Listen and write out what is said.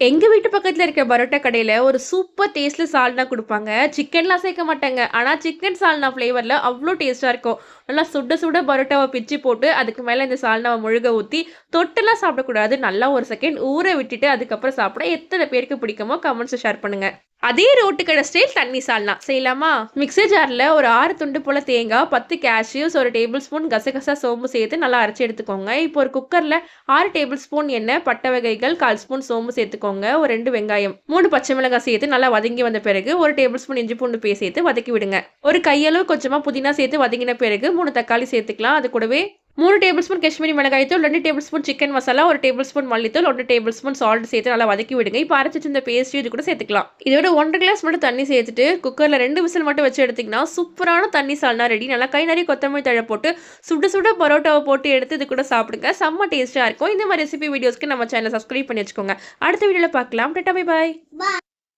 எங்கள் வீட்டு பக்கத்தில் இருக்க பரோட்டா கடையில் ஒரு சூப்பர் டேஸ்ட்ல சால்னா கொடுப்பாங்க சிக்கன்லாம் சேர்க்க மாட்டாங்க. ஆனால் சிக்கன் சால்னா ஃப்ளேவரில் அவ்வளோ டேஸ்ட்டாக இருக்கும். நல்லா சுட சுட பரோட்டாவை பிச்சு போட்டு, அதுக்கு மேலே இந்த சால்னாவை முழுக ஊற்றி தொட்டெல்லாம் சாப்பிடக்கூடாது. நல்லா ஒரு செகண்ட் ஊற விட்டுட்டு அதுக்கப்புறம் சாப்பிட எத்தனை பேருக்கு பிடிக்குமோ கமெண்ட்ஸை ஷேர் பண்ணுங்கள் அதே ரோட்டு கடை ஸ்டைல் தண்ணி சால்னா செய்யலாமா? மிக்ஸி ஜார்ல ஒரு ஆறு துண்டு போல் தேங்காய், 10 கேஷ்யூஸ், ஒரு டேபிள் ஸ்பூன் கசகசா, சோம்பு சேர்த்து நல்லா அரைச்சி எடுத்துக்கோங்க. இப்போ ஒரு குக்கரில் ஆறு டேபிள் ஸ்பூன் எண்ணெய், பட்டை வகைகள், 1/4 ஸ்பூன் சோம்பு சேர்த்துக்கோங்க. ஒரு ரெண்டு வெங்காயம், மூணு பச்சை மிளகாய் சேர்த்து நல்லா வதங்கி வந்த பிறகு, ஒரு டேபிள் ஸ்பூன் இஞ்சி பூண்டு பே சேர்த்து வதக்கி விடுங்க. ஒரு கையளவு கொஞ்சமாக புதினா சேர்த்து வதங்கின பிறகு மூணு தக்காளி சேர்த்துக்கலாம். அது கூடவே மூணு டேபிள் ஸ்பூன் காஷ்மீரி மிளகாய்த்தூள் ரெண்டு டேபிள் ஸ்பூன் சிக்கன் மசாலா, ஒரு டேபிள் ஸ்பூன் மல்லித்தூள், ஒன்று டேபிள் ஸ்பூன் சால்ட் சேர்த்து நல்லா வதக்கி விடுங்க. இப்போ அரைச்சிட்டு இந்த பேஸ்ட்டையும் இது கூட சேர்த்துக்கலாம். இதோட 1 1/2 கிளாஸ் மட்டும் தண்ணி சேர்த்துட்டு, குக்கரில் ரெண்டு விசில் மட்டும் வச்சு எடுத்தீங்கன்னா, சூப்பரான தண்ணி சால்னா ரெடி. நல்லா கை நிறைய கொத்தமல்லி தழை போட்டு, சுட சுட பரோட்டாவை போட்டு எடுத்து இது கூட சாப்பிடுங்க. செம்ம டேஸ்ட்டாக இருக்கும். இந்த மாதிரி ரெசிபி வீடியோஸ்க்கு நம்ம சேனல் சப்ஸ்கிரைப் பண்ணி வச்சுக்கோங்க. அடுத்த வீடியோவில் பார்க்கலாம். Tata bye bye.